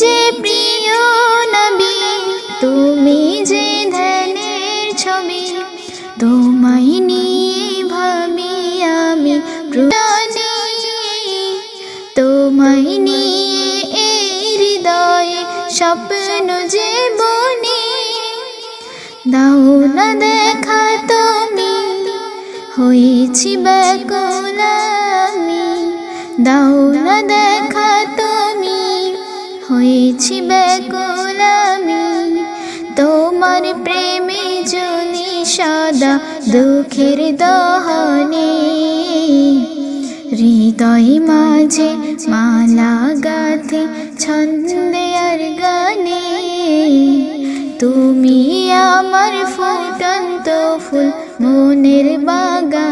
যে প্রিয় নবী, তুমি যে ধ্যানের ছবি, তোমায় নিয়ে ভাবি আমি তোমায় নিয়ে এই হৃদয়ে স্বপ্ন যে বনে, দাও না দেখা তুমি, হয়েছি ব্যাকুল দাও না দেখা হয়েছি ব্যাকুল আমি তোমার প্রেমে জনি সদা দুঃখের দহনে হৃদয় মাঝে মালা গাথে ছন্দে আর গানে, তুমি আমার ফুটন্ত ফুল মনের বাগানে।